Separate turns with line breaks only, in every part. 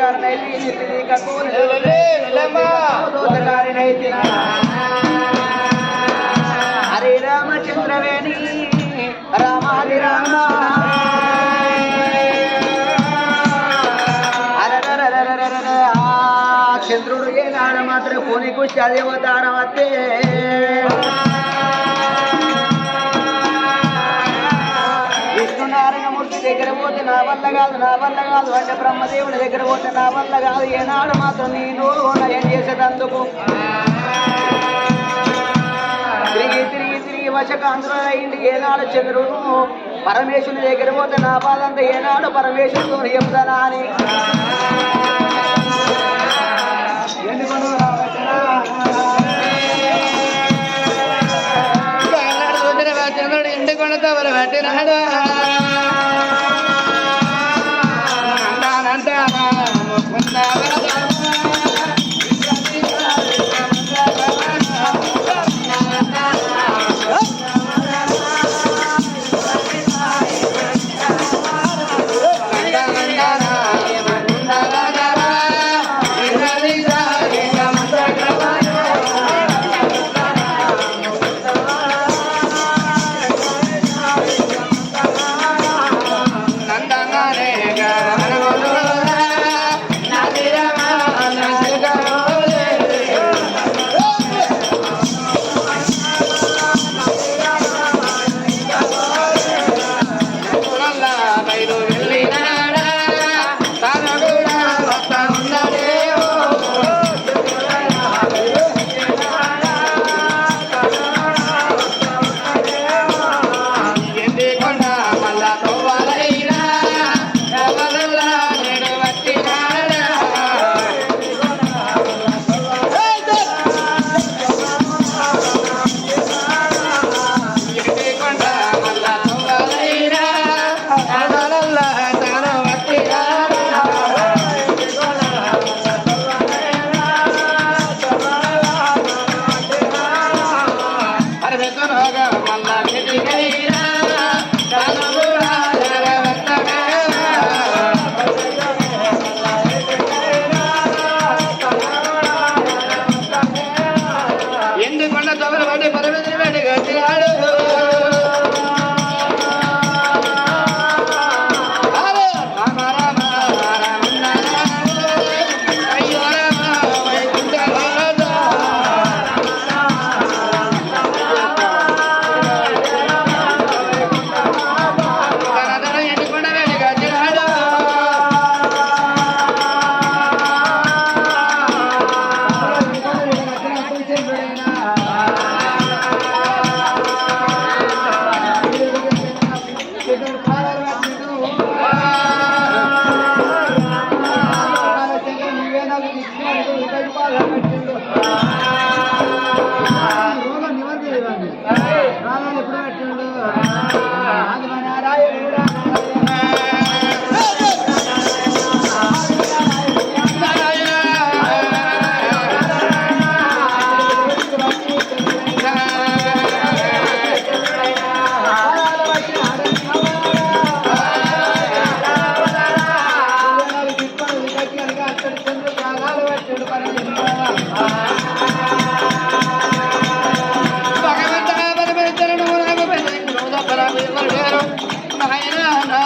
దోతగారినైతే చెప్పింది కక్కులు దోతగారినైతే హరే రామచంద్రవేణి రామ హరి రామ చంద్రుడు ఏ నాడ మాత్రం కోనికి వచ్చి వల్ల కాదు నా వల్ల కాదు అంటే బ్రహ్మదేవుని దగ్గర పోతే నా వల్ల కాదు. ఏనాడు మాత్రం నీ నేను ఏం చేసేటందుకు. తిరిగి తిరిగి తిరిగి వశకాంధ్రులైంది ఏనాడు చంద్రుడు పరమేశ్వరుని దగ్గర పోతే నా బాధంతా ఏనాడు పరమేశ్వరుడు చెప్తానా అని. ఎందుకు రావచ్చునా?
చంద్రుడు ఇంటి కొనతో పెట్టినాడు?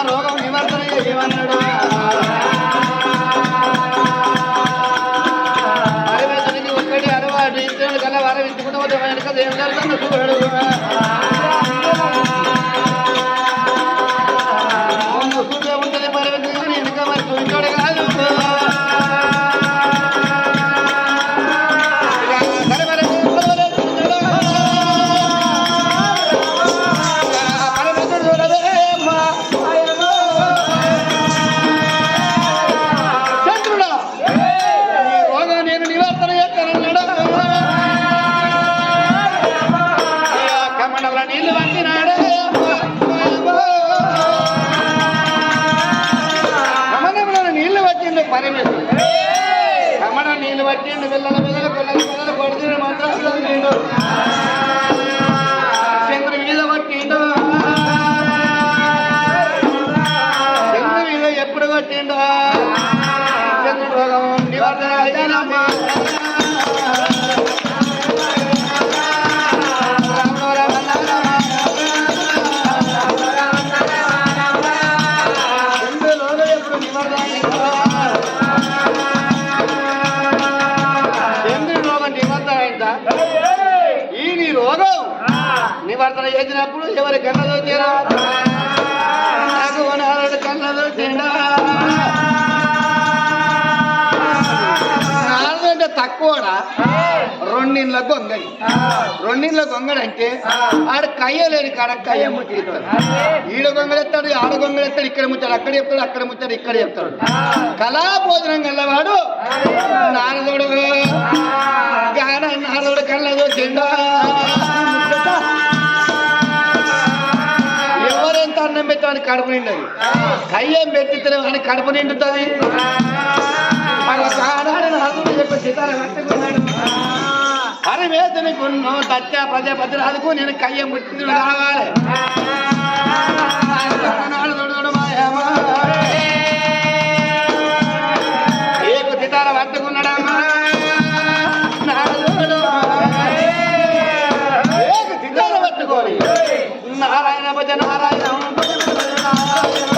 రోగం నివర్తన చేయమన్నాడు పరమేశ్వరునికి ఒక్కటి అలవాటు ఇచ్చాడు కల వారం ఇచ్చుకుంటూ పోతే వెనక దేవుడు జరుగుతున్న చూడడు నివర్తన చేసినప్పుడు ఎవరి కన్నదో తీరా తక్కువడా రెండిళ్ళ గొంగడి రెండిళ్ళ గొంగడి అంటే ఆడ కయ్య లేని కాడ కయ్య ముట్టిస్తాడు ఈడ గొంగడెత్తాడు ఆడ గొంగడెత్తాడు ఇక్కడ ముట్టాడు అక్కడ చెప్తాడు అక్కడ ముట్టాడు ఇక్కడ చెప్తాడు. కళా భోజనం గల్లవాడు నారదుడు. గాన నారదుడు కళ్ళదో చెండా ఎవరెంత అన్నం పెట్టామని కడుపు నిండదు? కయ్యం పెట్టితే అని కడుపు నిండుతుంది? మన కానాడు తచ్చ పదే పది రాదుకు నేను కయ్య ముట్టింది రావాలి ఏకు సితార పట్టుకున్నాడమ్మా ఏకు పట్టుకోని నారాయణ భజ నారాయణ భజ నారాయణ.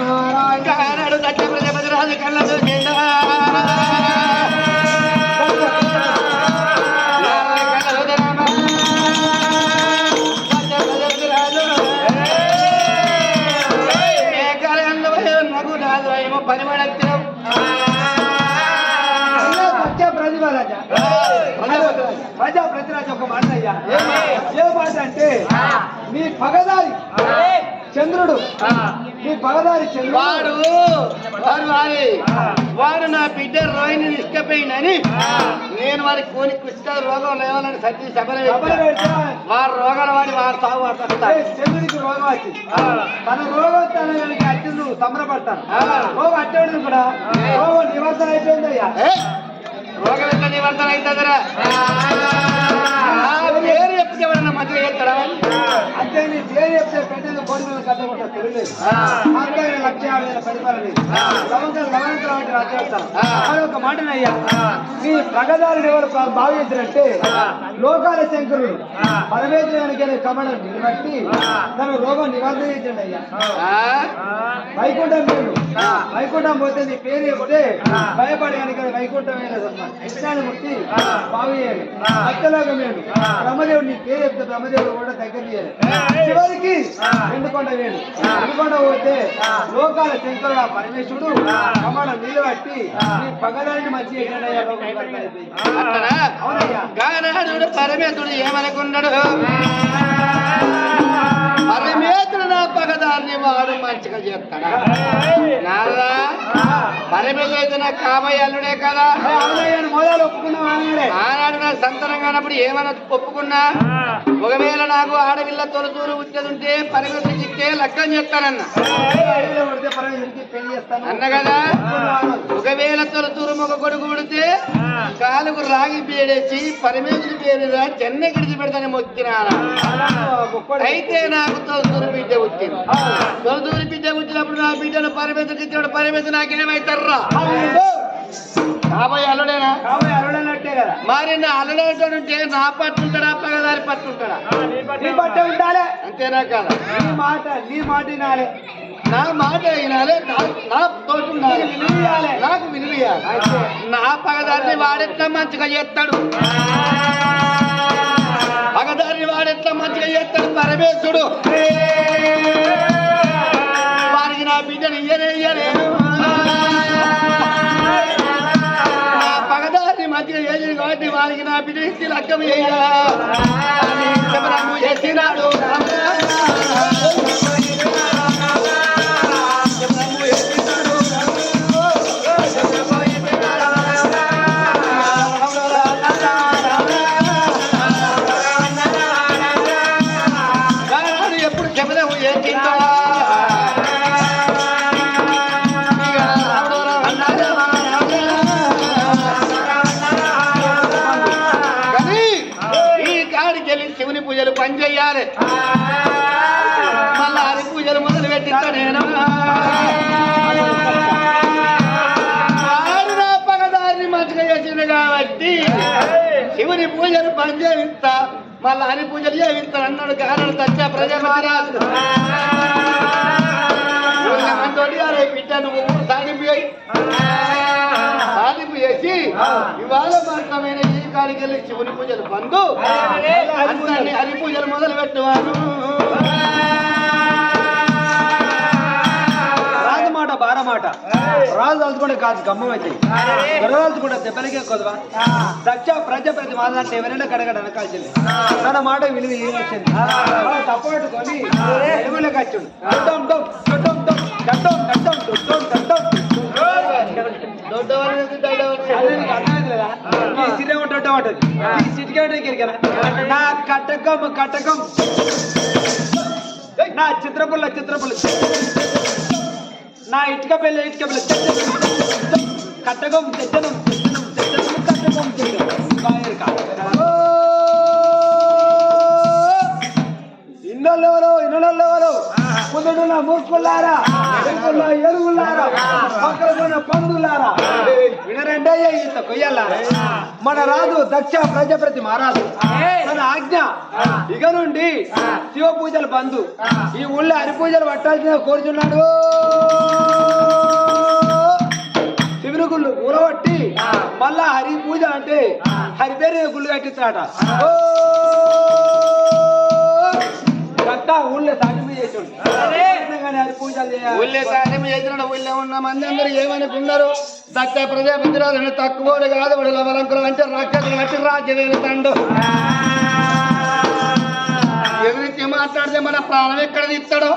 నారాయణ దచ్చ ప్రజ
పగదారి. చంద్రుడు. మీ పగదారి చంద్రుడు.
వాడు వాడు వారి. వాడు నా బిడ్డ రోహిణి ఇష్టపోయిందని నేను వారి కోని కుష్ట రోగం లేవాలని సత్య సభలు వారి రోగాల వాడి వారి సాగు
చంద్రుడికి రోగం వచ్చింది తన రోగం తన కనుక సంబరపడతాను. రోగం అట్టేడు కూడా రోగం నివర్తన అయిపోయింది అయ్యా
రోగం నివర్తన అవుతుందిరా పేరు ఎప్పుడు ఎవరన్నా మంచిగా చేస్తాడా?
అంటే నీ పేరు చెప్తే పెట్టేది కోడి మీద కట్టకుండా తెలియలేదు ఆంధ్ర లక్ష యాభై వేల పరిపాలన అంటే అది ఒక మాటనయ్యా మీ ప్రగదారుడు ఎవరు భావించారంటే లోకాల శంకరుడు పరమేశ్వరానికి కమడం నిలబట్టి తన రోగం నివారణ చేయండి అయ్యా. వైకుంఠం పేరు వైకుంఠం పోతే నీ పేరు చెప్తే భయపడి కనుక వైకుంఠం ముట్టి బాగుయ్యాలి అత్తలోకం వేడు బ్రహ్మదేవుడు నీ పేరు చెప్తే బ్రహ్మదేవుడు కూడా దగ్గర తీయాలి. చివరికి ఎండుకొండ వేడు ఎండుకొండ పోతే లోకాల శంకరుడు ఆ పరమేశ్వరుడు కమడం నిలబట్టి నీ పగదాన్ని మంచి అవునయ్యా.
పరమేశ్వరుడు ఏమనుకున్నాడు? పరమేశ్వరుడు నా పగదారిని వాడు మంచిగా చేస్తాడా నాదా? అయితే నా కామయ్య అల్లుడే కదా.
మొదలు ఒప్పుకున్నాం ఆనాడే
నా సంతానం కానప్పుడు ఏమన్నా ఒప్పుకున్నా? ఒకవేళ నాకు ఆడపిల్ల తొలచూరు ఉంటే పరమేశ్వరుడు ఇస్తే లగ్గం చేస్తానన్న. అన్న కదా? ఒకవేళ తొలచూరు ఒక కొడుకు పుడితే కాలుకు రాగి పేడేసి పరమేశ్వరుడి పేరుగా చెన్న గిడిచి పెడతానే మొక్కినారా? అయితే నాకు తొలచూరు బిడ్డ వచ్చింది తొలచూరు బిడ్డ వచ్చినప్పుడు నా బిడ్డను పరమేశ్వరికి ఇచ్చాడు పరమేశ్వరు నాకేమైతారా కాబోయే అల్లుడేనా?
కదా.
మరి నా అల్లుడంటే నా పట్టుంటాడా పగదారి పట్టుంటాడా?
నీ బట్టే ఉండాలి.
అంతేనా కదా?
నీ మాట నీ మాట వినాలి.
నా మాట వినాలి నా- నా తోటి ఉండాలి
వినియాలి.
నాకు వినిపియాలి
అంతే.
నా పగదారిని వాడెట్లా మంచిగా చేస్తాడు? పగదారిని వాడెట్లా మంచిగా చేస్తాడు పరమేశ్వరుడు? వారికి నా బిడ్డను ఇయ్యనే ఇయ్యలేను నా పగదారిని మంచిగా చేసింది కాబట్టి వారికి నా బిడ్డ ఇచ్చి లక్కం చేయాలి. చేసినాడు. పూజలు పని చేయిస్తా మళ్ళా హరి పూజలు చేయిస్తా అన్నాడు కారణం తచ్చా ప్రజాపతి రాజు తోటి అరే బిడ్డ నువ్వు సాగింపు చేయి సాగింపు చేసి ఇవాళ మాత్రమైన ఈ కాడికి వెళ్ళి శివుని పూజలు బంధు హరి పూజలు మొదలు పెట్టువాను
మాట రాజు తలుచుకుంటే కాదు గమ్మం అవుతాయి దొరదాల్చుకుంటే దెబ్బలకే కొదవా? దక్ష ప్రతి మాదంటే ఎవరైనా కడగడ అనకాల్సింది తన మాట విలువ ఏమొచ్చింది తప్పు పెట్టుకొని ఎలుగులోకి వచ్చిండు డొడ్డం డొమ్, నా నా చిత్రపుల్ల చిత్రపుల్ల. ఇటుక పెళ్ళ ఇటుక. ఇన్నోళ్ళు ఎవరు ఇన్నోళ్ళు ఎవరు ముందున్న మూసుకున్నారా ఎరుగున్న ఎరుగులారా పక్కన వినరంటే ఇంత కొయ్యాలారా మన రాజు దక్ష ప్రజాపతి మహారాజు. మన ఆజ్ఞ ఇక నుండి శివ పూజలు బంధు ఈ ఊళ్ళో హరి పూజలు పట్టాల్సిన కోరుచున్నాడు. శివుని గుళ్ళు ఊరబట్టి మళ్ళా హరి పూజ అంటే హరి పేరు గుళ్ళు కట్టిస్తాడట ఓ! కట్టా ఊళ్ళో సాగిపి చేసాడు కానీ హరి పూజలు చేయాలి.
ఊళ్ళే సాయం చేసిన ఊళ్ళో ఉన్న మంది అందరూ ఏమనుకున్నారు తక్కువ కాదు వాడు లవలంకులు అంటే కట్టి రాజ్యం ఎవరికి మాట్లాడితే మన ప్రాణం ఎక్కడ తీస్తాడో?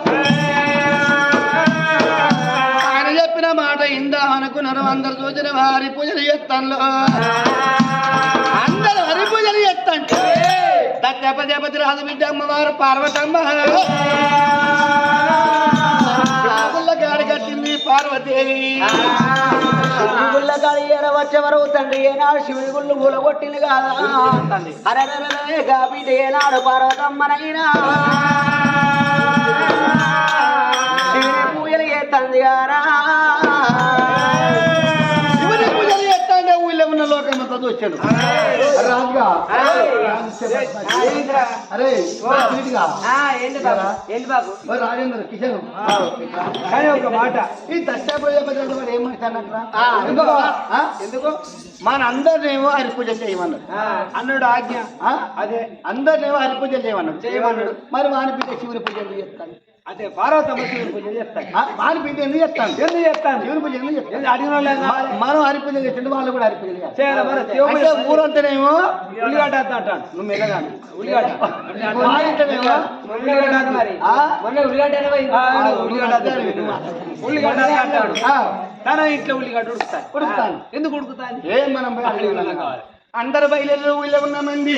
అందరు చూసిన హరి పూజలు చేస్తాను అందరూ హరి పూజలు చేస్తాంటే దత్త ప్రజాపతి రాజు బిడ్డ అమ్మవారు పార్వతమ్మ. గాడి కట్టింది పార్వతీదేవి
శివుని గుళ్ళ వచ్చే వరకు తండ్రి? ఏనాడు శివుని గుళ్ళు కూలగొట్టింది కాదా? అరే గాబిడ్డ ఏనాడు పార్వతమ్మనైనా. శివుని పూజలు చేస్తుంది గారా?
చూశాను రాజుగా. అరే రాజేంద్ర కిషన్.
కానీ ఒక మాట.
ఈ
ఎందుకో?
మన అందరినేమో హరి పూజ చేయమన్నాడు.
అన్నుడు ఆజ్ఞ? అదే.
అందరినేమో హరి పూజ చేయమన్నాడు.
చేయమన్నాడు.
మరి వాని బిడ్డ శివుని పూజలు చేస్తాను
అంటే పార్వతమ్మ శివుని పూజ చేస్తాను
ఆ, వారి పూజ ఎందుకు చేస్తాను
ఎందుకు చేస్తాను?
శివుని పూజ ఎందుకు చేస్తాను
అడిగిన?
మనం హరి పూజ వాళ్ళు కూడా హరి పూజ చేయాలి. ఊరంతానేమో
ఉల్లిగడ్డ అంటాడు.
నువ్వు మెల్లగా
ఉల్లిగడ్డ. ఉల్లిగడ్డ మరి. అంటాడు. తన ఇంట్లో ఉల్లిగడ్డ ఉడుకుతాను.
ఉడుకుతాను.
ఎందుకు ఉడుకుతాను
ఏం మనం. అందరు బయలుదేరి ఊళ్ళో ఉన్నామండి.